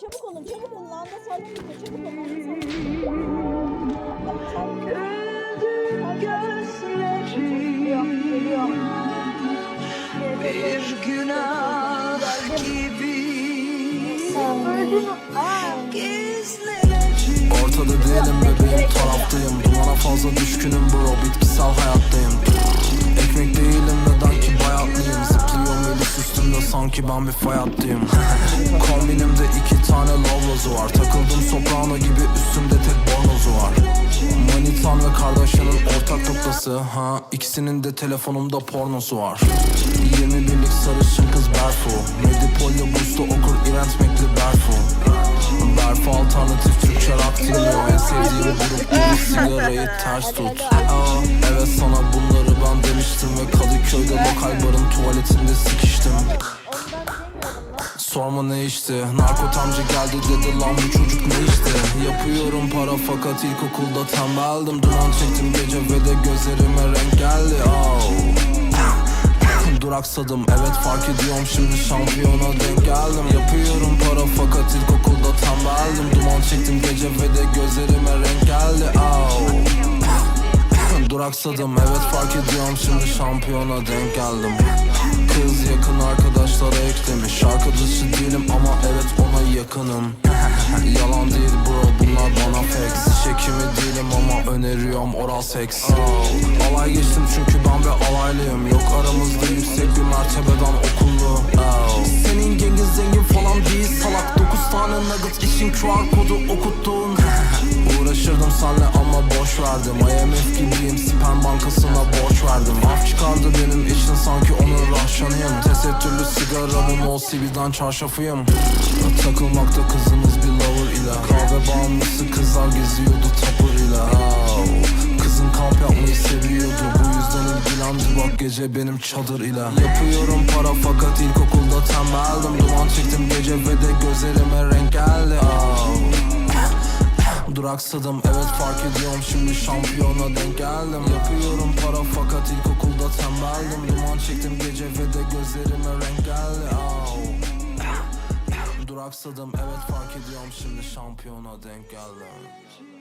Çabuk olun çabuk olun. Anda bitiyor çabuk olun. Bir günah gibi Ortada değilim bebeğim taraftayım. Dumana fazla düşkünüm bro sanki ben bir fay hattıyım Kombinimde iki tane lavlozu var. Takıldım soprano gibi üstümde tek bornozu var. Manitan ve kardeşinin ortak noktası ha? İkisinin de telefonumda pornosu var. 20 binlik sarışın kız Berfu. Medipol'de burslu okur İrent Mekli Berfu. Berfu alternatif Türkçe rock dinliyor. En sevdiğim grup bir sigarayı ters tut. Aa, Evet sana bunları ben demiştim Ve Kadıköy'de lokal barın tuvaletinde sikiştim. Sorma ne içti Narkot amca geldi dedi lan bu çocuk ne içti Yapıyorum para fakat ilkokulda tembeldim. Duman çektim gece ve de gözlerime renk geldi. Oh. Duraksadım evet fark ediyorum. Şimdi şampiyona denk geldim. Yapıyorum para fakat ilkokulda tembeldim. Duman çektim gece ve de gözlerime renk geldi. Oh. Duraksadım evet fark ediyorum. Şimdi şampiyona denk geldim. Kız yakın Arkadaşı değilim ama evet ona yakınım. Yalan değil bro bunlar bana fake Çekimi değilim ama öneriyorum oral seks. Alay geçtim çünkü ben bir alaylıyım. Yok aramızda yüksek bir mertebeden okullu. Senin gengin zengin falan değil salak. 9 tane nugget için QR kodu okuttun Uğraşırdım senle ama boş verdim. IMF gibiyim sperm bankasına borç verdim. Af çıkardı benim için sanki onun rahşanıyım Tesettürlü sigaramın o CV'den çarşafıyım. Takılmakta kızınız bir lover ile. Kahve bağımlısı kızlar geziyordu tapır ile. Oh. Kamp yapmayı seviyordu. Bu yüzden ilgilendi bak gece benim çadır ile. Yapıyorum para fakat ilkokulda tembeldim. Duman çektim gece ve de gözlerime Duraksadım evet fark ediyorum. Şimdi şampiyona denk geldim. Yapıyorum para fakat ilkokulda tembeldim. Duman çektim gece ve de gözlerime renk geldi. Duraksadım. Evet fark ediyorum. Şimdi şampiyona denk geldim